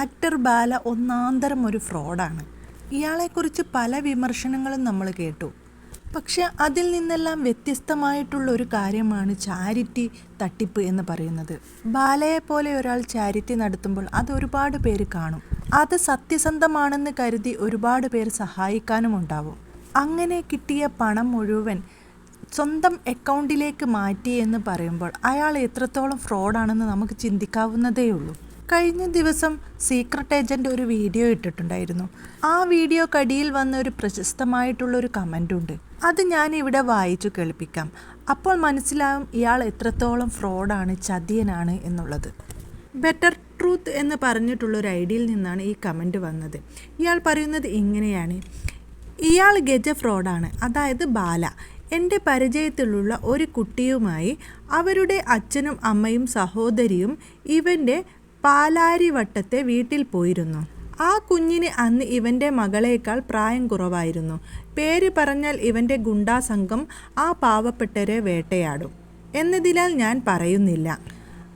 Actor ബാല ഒന്നാന്തരം ഒരു ഫ്രോഡാണ്. ഇയാളെക്കുറിച്ച് പല വിമർശനങ്ങളും നമ്മൾ കേട്ടു. പക്ഷെ അതിൽ നിന്നെല്ലാം വ്യത്യസ്തമായിട്ടുള്ള ഒരു കാര്യമാണ് ചാരിറ്റി തട്ടിപ്പ് എന്ന് പറയുന്നത്. ബാലയെ പോലെ ഒരാൾ ചാരിറ്റി നടത്തുമ്പോൾ അത് ഒരുപാട് പേര് കാണും. അത് സത്യസന്ധമാണെന്ന് കരുതി ഒരുപാട് പേര് സഹായിക്കാനും ഉണ്ടാവും. അങ്ങനെ കിട്ടിയ പണം മുഴുവൻ സ്വന്തം അക്കൗണ്ടിലേക്ക് മാറ്റി എന്ന് പറയുമ്പോൾ അയാൾ എത്രത്തോളം ഫ്രോഡാണെന്ന് നമുക്ക് ചിന്തിക്കാവുന്നതേ ഉള്ളൂ കഴിഞ്ഞ ദിവസം സീക്രട്ട് ഏജന്റ് ഒരു വീഡിയോ ഇട്ടിട്ടുണ്ടായിരുന്നു. ആ വീഡിയോ കടിയിൽ വന്ന ഒരു പ്രശസ്തമായിട്ടുള്ളൊരു കമന്റ് ഉണ്ട്. അത് ഞാൻ ഇവിടെ വായിച്ചു കേൾപ്പിക്കാം. അപ്പോൾ മനസ്സിലാവും ഇയാൾ എത്രത്തോളം ഫ്രോഡാണ് ചതിയനാണ് എന്നുള്ളത്. ബെറ്റർ ട്രൂത്ത് എന്ന് പറഞ്ഞിട്ടുള്ളൊരു ഐഡിയയിൽ നിന്നാണ് ഈ കമന്റ് വന്നത്. ഇയാൾ പറയുന്നത് ഇങ്ങനെയാണ്. ഇയാൾ ഗജ ഫ്രോഡാണ് അതായത് ബാല. എന്റെ പരിചയത്തിലുള്ള ഒരു കുട്ടിയുമായി അവരുടെ അച്ഛനും അമ്മയും സഹോദരിയും ഇവന്റെ പാലാരിവട്ടത്തെ വീട്ടിൽ പോയിരുന്നു. ആ കുഞ്ഞിന് അന്ന് ഇവന്റെ മകളേക്കാൾ പ്രായം കുറവായിരുന്നു. പേര് പറഞ്ഞാൽ ഇവന്റെ ഗുണ്ടാ സംഘം ആ പാവപ്പെട്ടരെ വേട്ടയാടും. എന്നതിനാൽ ഞാൻ പറയുന്നില്ല.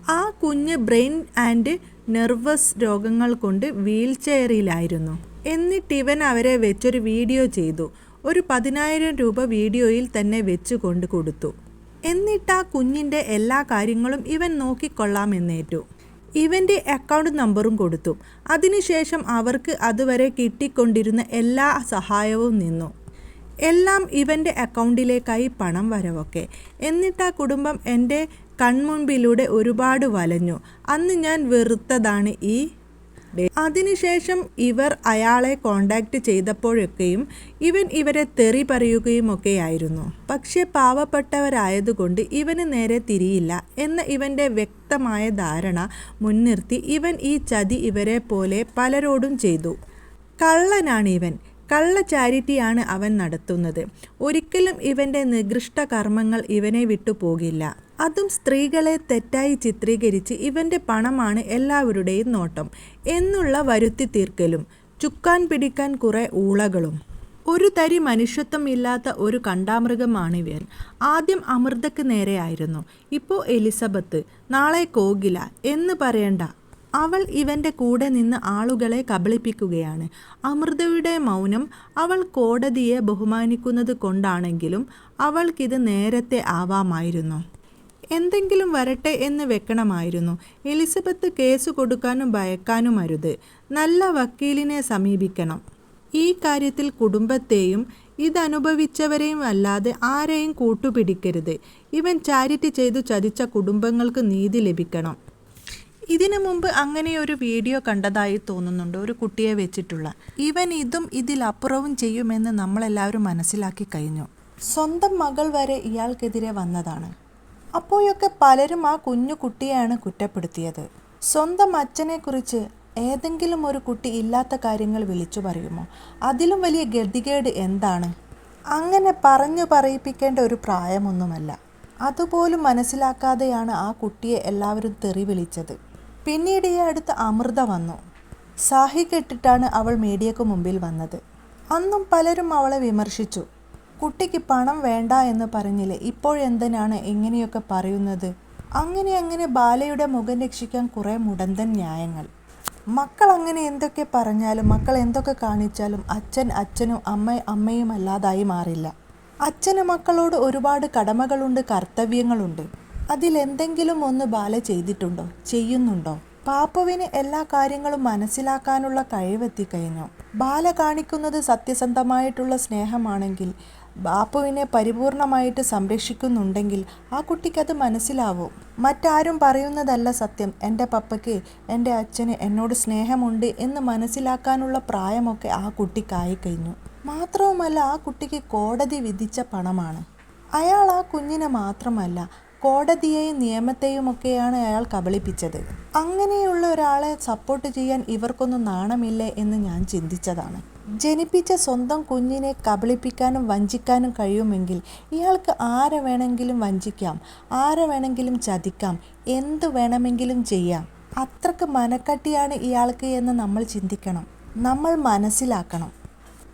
ആ കുഞ്ഞ് ബ്രെയിൻ ആൻഡ് നെർവസ് രോഗങ്ങൾ കൊണ്ട് വീൽ ചെയറിലായിരുന്നു എന്നിട്ട് ഇവൻ അവരെ വെച്ചൊരു വീഡിയോ ചെയ്തു. ഒരു പതിനായിരം രൂപ വീഡിയോയിൽ തന്നെ വെച്ച് കൊണ്ട് കൊടുത്തു. എന്നിട്ട് കുഞ്ഞിന്റെ എല്ലാ കാര്യങ്ങളും ഇവൻ നോക്കിക്കൊള്ളാമെന്നേറ്റു. ഇവന്റെ അക്കൗണ്ട് നമ്പറും കൊടുത്തു. അതിനുശേഷം അവർക്ക് അതുവരെ കിട്ടിക്കൊണ്ടിരുന്ന എല്ലാ സഹായവും നിന്നു. എല്ലാം ഇവന്റെ അക്കൗണ്ടിലേക്കായി പണം വരവൊക്കെ. എന്നിട്ട് കുടുംബം എന്റെ കൺമുൻപിലൂടെ ഒരുപാട് വലഞ്ഞു. അന്ന് ഞാൻ വെറുത്തതാണ് ഈ. അതിനുശേഷം ഇവർ അയാളെ കോണ്ടാക്ട് ചെയ്തപ്പോഴൊക്കെയും ഇവൻ ഇവരെ തെറി പറയുകയും ഒക്കെയായിരുന്നു പക്ഷെ പാവപ്പെട്ടവരായതുകൊണ്ട് ഇവന് നേരെ തിരിയില്ല എന്ന ഇവന്റെ വ്യക്തമായ ധാരണ മുൻനിർത്തി ഇവൻ ഈ ചതി ഇവരെ പോലെ പലരോടും ചെയ്തു. കള്ളനാണ് ഇവൻ. കള്ള ചാരിറ്റിയാണ് അവൻ നടത്തുന്നത്. ഒരിക്കലും ഇവന്റെ നികൃഷ്ട കർമ്മങ്ങൾ ഇവനെ വിട്ടു പോകില്ല അതും സ്ത്രീകളെ തെറ്റായി ചിത്രീകരിച്ച് ഇവന്റെ പണമാണ് എല്ലാവരുടെയും നോട്ടം എന്നുള്ള വരുത്തി തീർക്കലും ചുക്കാൻ പിടിക്കാൻ കുറേ ഊളകളും. ഒരു തരി മനുഷ്യത്വം ഇല്ലാത്ത ഒരു കണ്ടാമൃഗമാണ് ഇവൻ ആദ്യം അമൃതയ്ക്ക് നേരെയായിരുന്നു. ഇപ്പോൾ എലിസബത്ത് നാളെ കോകില എന്ന് പറയണ്ട. അവൾ ഇവന്റെ കൂടെ നിന്ന് ആളുകളെ കബളിപ്പിക്കുകയാണ്. അമൃതയുടെ മൗനം അവൾ കോടതിയെ ബഹുമാനിക്കുന്നത് കൊണ്ടാണെങ്കിലും അവൾക്കിത് നേരത്തെ ആവാമായിരുന്നു. എന്തെങ്കിലും വരട്ടെ എന്ന് വെക്കണമായിരുന്നു. എലിസബത്ത് കേസ് കൊടുക്കാനും ഭയക്കാനും അരുത് നല്ല വക്കീലിനെ സമീപിക്കണം. ഈ കാര്യത്തിൽ കുടുംബത്തെയും ഇതനുഭവിച്ചവരെയും അല്ലാതെ ആരെയും കൂട്ടുപിടിക്കരുത്. ഇവൻ ചാരിറ്റി ചെയ്തു ചതിച്ച കുടുംബങ്ങൾക്ക് നീതി ലഭിക്കണം. ഇതിനു മുമ്പ് അങ്ങനെ ഒരു വീഡിയോ കണ്ടതായി തോന്നുന്നുണ്ട് ഒരു കുട്ടിയെ വെച്ചിട്ടുള്ള. ഇവൻ ഇതും ഇതിലപ്പുറവും ചെയ്യുമെന്ന് നമ്മളെല്ലാവരും മനസ്സിലാക്കി കഴിഞ്ഞു. സ്വന്തം മകൾ വരെ ഇയാൾക്കെതിരെ വന്നതാണ്. അപ്പോഴൊക്കെ പലരും ആ കുഞ്ഞു കുട്ടിയെയാണ് കുറ്റപ്പെടുത്തിയത്. സ്വന്തം അച്ഛനെക്കുറിച്ച് ഏതെങ്കിലും ഒരു കുട്ടി ഇല്ലാത്ത കാര്യങ്ങൾ വിളിച്ചു പറയുമോ? അതിലും വലിയ ഗതികേട് എന്താണ്? അങ്ങനെ പറഞ്ഞു പറയിപ്പിക്കേണ്ട ഒരു പ്രായമൊന്നുമല്ല. അതുപോലും മനസ്സിലാക്കാതെയാണ് ആ കുട്ടിയെ എല്ലാവരും തെറി വിളിച്ചത്. പിന്നീട് ഈ അടുത്ത് അമൃത വന്നു. സാഹി കെട്ടിട്ടാണ് അവൾ മീഡിയക്ക് മുമ്പിൽ വന്നത്. അന്നും പലരും അവളെ വിമർശിച്ചു. കുട്ടിക്ക് പണം വേണ്ട എന്ന് പറഞ്ഞില്ലേ? ഇപ്പോഴെന്തിനാണ് എങ്ങനെയൊക്കെ പറയുന്നത്? അങ്ങനെ അങ്ങനെ ബാലയുടെ മുഖം രക്ഷിക്കാൻ കുറേ മുടന്തൻ ന്യായങ്ങൾ. മക്കൾ അങ്ങനെ എന്തൊക്കെ പറഞ്ഞാലും മക്കൾ എന്തൊക്കെ കാണിച്ചാലും അച്ഛൻ അച്ഛനും അമ്മ അമ്മയും അല്ലാതായി മാറില്ല. അച്ഛന് മക്കളോട് ഒരുപാട് കടമകളുണ്ട് കർത്തവ്യങ്ങളുണ്ട്. അതിലെന്തെങ്കിലും ഒന്ന് ബാല ചെയ്തിട്ടുണ്ടോ? ചെയ്യുന്നുണ്ടോ? പാപ്പുവിന് എല്ലാ കാര്യങ്ങളും മനസ്സിലാക്കാനുള്ള കഴിവെത്തിക്കഴിഞ്ഞു. ബാല കാണിക്കുന്നത് സത്യസന്ധമായിട്ടുള്ള സ്നേഹമാണെങ്കിൽ ബാപ്പുവിനെ പരിപൂർണമായിട്ട് സംരക്ഷിക്കുന്നുണ്ടെങ്കിൽ ആ കുട്ടിക്കത് മനസ്സിലാവും. മറ്റാരും പറയുന്നതല്ല സത്യം. എന്റെ പപ്പയ്ക്ക് എന്റെ അച്ഛന് എന്നോട് സ്നേഹമുണ്ട് എന്ന് മനസ്സിലാക്കാനുള്ള പ്രായമൊക്കെ ആ കുട്ടിക്കായി കഴിഞ്ഞു. മാത്രവുമല്ല ആ കുട്ടിക്ക് കോടതി വിധിച്ച പണമാണ്. അയാൾ ആ കുഞ്ഞിനെ മാത്രമല്ല കോടതിയെയും നിയമത്തെയുമൊക്കെയാണ് അയാൾ കബളിപ്പിച്ചത്. അങ്ങനെയുള്ള ഒരാളെ സപ്പോർട്ട് ചെയ്യാൻ ഇവർക്കൊന്നും നാണമില്ലേ എന്ന് ഞാൻ ചിന്തിച്ചതാണ്. ജനിപ്പിച്ച സ്വന്തം കുഞ്ഞിനെ കബളിപ്പിക്കാനും വഞ്ചിക്കാനും കഴിയുമെങ്കിൽ ഇയാൾക്ക് ആരെ വേണമെങ്കിലും വഞ്ചിക്കാം ആരെ വേണമെങ്കിലും ചതിക്കാം എന്ത് വേണമെങ്കിലും ചെയ്യാം. അത്രയ്ക്ക് മനക്കട്ടിയാണ് ഇയാൾക്ക് എന്ന് നമ്മൾ ചിന്തിക്കണം നമ്മൾ മനസ്സിലാക്കണം.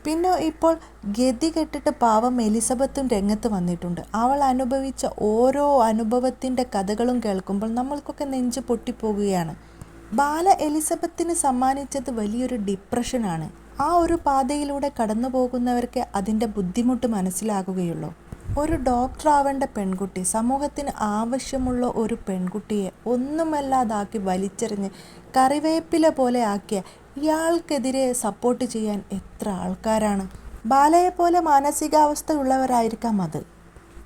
പിന്നെ ഇപ്പോൾ ഗതി കെട്ടിട്ട് പാവം എലിസബത്തും രംഗത്ത് വന്നിട്ടുണ്ട്. അവൾ അനുഭവിച്ച ഓരോ അനുഭവത്തിന്റെ കഥകളും കേൾക്കുമ്പോൾ നമ്മൾക്കൊക്കെ നെഞ്ച് പൊട്ടിപ്പോകുകയാണ്. ബാല എലിസബത്തിന് സമ്മാനിച്ചത് വലിയൊരു ഡിപ്രഷനാണ് ആ ഒരു പാതയിലൂടെ കടന്നു പോകുന്നവർക്ക് അതിന്റെ ബുദ്ധിമുട്ട് മനസ്സിലാകുകയുള്ളൂ. ഒരു ഡോക്ടർ ആവേണ്ട പെൺകുട്ടി സമൂഹത്തിന് ആവശ്യമുള്ള ഒരു പെൺകുട്ടിയെ ഒന്നുമല്ലാതാക്കി വലിച്ചെറിഞ്ഞ് കറിവേപ്പില പോലെ ആക്കിയ ഇയാൾക്കെതിരെ സപ്പോർട്ട് ചെയ്യാൻ എത്ര ആൾക്കാരാണ്. ബാലയെ പോലെ മാനസികാവസ്ഥയുള്ളവരായിരിക്കാം അത്.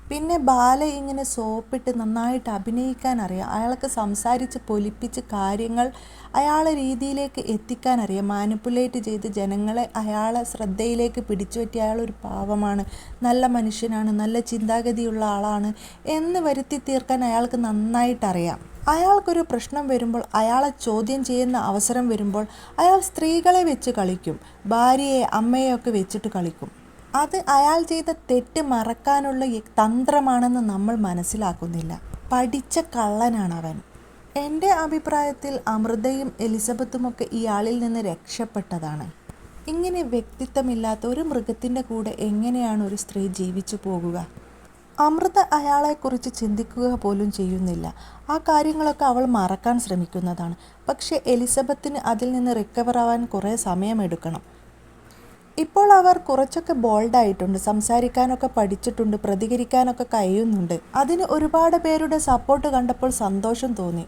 പിന്നെ ബാല ഇങ്ങനെ സോപ്പിട്ട് നന്നായിട്ട് അഭിനയിക്കാൻ അറിയാം. അയാൾക്ക് സംസാരിച്ച് പൊലിപ്പിച്ച് കാര്യങ്ങൾ അയാളെ രീതിയിലേക്ക് എത്തിക്കാൻ അറിയാം. മാനിപ്പുലേറ്റ് ചെയ്ത് ജനങ്ങളെ അയാളെ ശ്രദ്ധയിലേക്ക് പിടിച്ചു പറ്റിയ അയാളൊരു പാവമാണ്. നല്ല മനുഷ്യനാണ് നല്ല ചിന്താഗതിയുള്ള ആളാണ് എന്ന് വരുത്തി തീർക്കാൻ അയാൾക്ക് നന്നായിട്ടറിയാം. അയാൾക്കൊരു പ്രശ്നം വരുമ്പോൾ അയാളെ ചോദ്യം ചെയ്യുന്ന അവസരം വരുമ്പോൾ അയാൾ സ്ത്രീകളെ വെച്ച് കളിക്കും ഭാര്യയെ അമ്മയെയൊക്കെ വെച്ചിട്ട് കളിക്കും. അത് അയാൾ ചെയ്ത തെറ്റ് മറക്കാനുള്ള തന്ത്രമാണെന്ന് നമ്മൾ മനസ്സിലാക്കുന്നില്ല. പഠിച്ച കള്ളനാണ് അവൻ എന്റെ അഭിപ്രായത്തിൽ അമൃതയും എലിസബത്തുമൊക്കെ ഇയാളിൽ നിന്ന് രക്ഷപ്പെട്ടതാണ്. ഇങ്ങനെ വ്യക്തിത്വമില്ലാത്ത ഒരു മൃഗത്തിന്റെ കൂടെ എങ്ങനെയാണ് ഒരു സ്ത്രീ ജീവിച്ചു പോകുക? അമൃത അയാളെക്കുറിച്ച് ചിന്തിക്കുക പോലും ചെയ്യുന്നില്ല. ആ കാര്യങ്ങളൊക്കെ അവൾ മറക്കാൻ ശ്രമിക്കുന്നതാണ്. പക്ഷേ എലിസബത്തിന് അതിൽ നിന്ന് റിക്കവർ ആവാൻ കുറേ സമയമെടുക്കണം. ഇപ്പോൾ അവർ കുറച്ചൊക്കെ ബോൾഡായിട്ടുണ്ട് സംസാരിക്കാനൊക്കെ പഠിച്ചിട്ടുണ്ട് പ്രതികരിക്കാനൊക്കെ കഴിയുന്നുണ്ട്. അതിന് ഒരുപാട് പേരുടെ സപ്പോർട്ട് കണ്ടപ്പോൾ സന്തോഷം തോന്നി.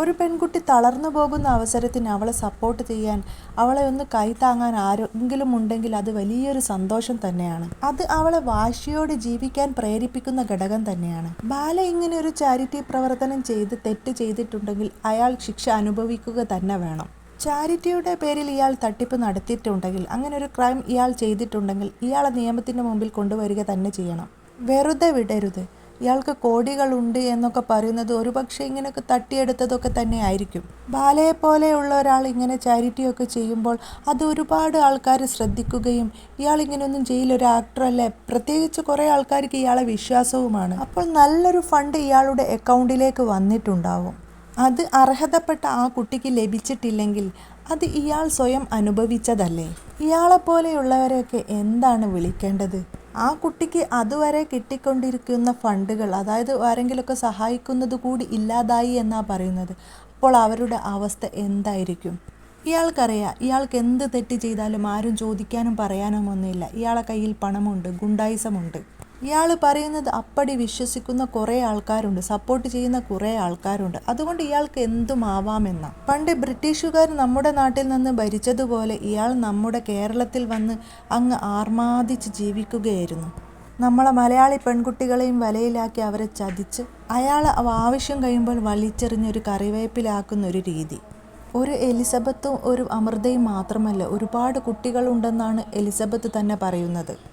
ഒരു പെൺകുട്ടി തളർന്നു പോകുന്ന അവസരത്തിന് അവളെ സപ്പോർട്ട് ചെയ്യാൻ അവളെ ഒന്ന് കൈ താങ്ങാൻ ആരെങ്കിലും ഉണ്ടെങ്കിൽ അത് വലിയൊരു സന്തോഷം തന്നെയാണ്. അത് അവളെ വാശിയോടെ ജീവിക്കാൻ പ്രേരിപ്പിക്കുന്ന ഘടകം തന്നെയാണ്. ബാല ഇങ്ങനെ ഒരു ചാരിറ്റി പ്രവർത്തനം ചെയ്ത് തെറ്റ് ചെയ്തിട്ടുണ്ടെങ്കിൽ അയാൾ ശിക്ഷ അനുഭവിക്കുക തന്നെ വേണം. ചാരിറ്റിയുടെ പേരിൽ ഇയാൾ തട്ടിപ്പ് നടത്തിയിട്ടുണ്ടെങ്കിൽ അങ്ങനെ ഒരു ക്രൈം ഇയാൾ ചെയ്തിട്ടുണ്ടെങ്കിൽ ഇയാളെ നിയമത്തിന്റെ മുമ്പിൽ കൊണ്ടുവരിക തന്നെ ചെയ്യണം. വെറുതെ വിടരുത്. ഇയാൾക്ക് കോടികളുണ്ട് എന്നൊക്കെ പറയുന്നത് ഒരുപക്ഷെ ഇങ്ങനെയൊക്കെ തട്ടിയെടുത്തതൊക്കെ തന്നെ ആയിരിക്കും. ബാലയെ പോലെയുള്ള ഒരാൾ ഇങ്ങനെ ചാരിറ്റിയൊക്കെ ചെയ്യുമ്പോൾ അത് ഒരുപാട് ആൾക്കാർ ശ്രദ്ധിക്കുകയും ഇയാൾ ഇങ്ങനെയൊന്നും ചെയ്യില്ല. ഒരു ആക്ടറല്ലേ പ്രത്യേകിച്ച് കുറേ ആൾക്കാർക്ക് ഇയാളെ വിശ്വാസവുമാണ്. അപ്പോൾ നല്ലൊരു ഫണ്ട് ഇയാളുടെ അക്കൗണ്ടിലേക്ക് വന്നിട്ടുണ്ടാവും. അത് അർഹതപ്പെട്ട ആ കുട്ടിക്ക് ലഭിച്ചിട്ടില്ലെങ്കിൽ അത് ഇയാൾ സ്വയം അനുഭവിച്ചതല്ലേ? ഇയാളെപ്പോലെയുള്ളവരെയൊക്കെ എന്താണ് വിളിക്കേണ്ടത്? ആ കുട്ടിക്ക് അതുവരെ കിട്ടിക്കൊണ്ടിരിക്കുന്ന ഫണ്ടുകൾ അതായത് ആരെങ്കിലുമൊക്കെ സഹായിക്കുന്നത് കൂടി ഇല്ലാതായി എന്നാണ് പറയുന്നത്? അപ്പോൾ അവരുടെ അവസ്ഥ എന്തായിരിക്കും? ഇയാൾക്കറിയാം ഇയാൾക്ക് എന്ത് തെറ്റ് ചെയ്താലും ആരും ചോദിക്കാനും പറയാനും ഒന്നുമില്ല. ഇയാളെ കയ്യിൽ പണമുണ്ട് ഗുണ്ടായിസമുണ്ട്. ഇയാൾ പറയുന്നത് അപ്പടി വിശ്വസിക്കുന്ന കുറേ ആൾക്കാരുണ്ട് സപ്പോർട്ട് ചെയ്യുന്ന കുറേ ആൾക്കാരുണ്ട്. അതുകൊണ്ട് ഇയാൾക്ക് എന്തും ആവാമെന്ന പണ്ട് ബ്രിട്ടീഷുകാർ നമ്മുടെ നാട്ടിൽ നിന്ന് ഭരിച്ചതുപോലെ ഇയാൾ നമ്മുടെ കേരളത്തിൽ വന്ന് അങ്ങ് ആർമാദിച്ച് ജീവിക്കുകയായിരുന്നു. നമ്മളെ മലയാളി പെൺകുട്ടികളെയും വലയിലാക്കി അവരെ ചതിച്ച് അയാൾ ആവശ്യം കഴിയുമ്പോൾ വലിച്ചെറിഞ്ഞൊരു കറിവേപ്പിലാക്കുന്ന ഒരു രീതി. ഒരു എലിസബത്തും ഒരു അമൃതയും മാത്രമല്ല ഒരുപാട് കുട്ടികളുണ്ടെന്നാണ് എലിസബത്ത് തന്നെ പറയുന്നത്.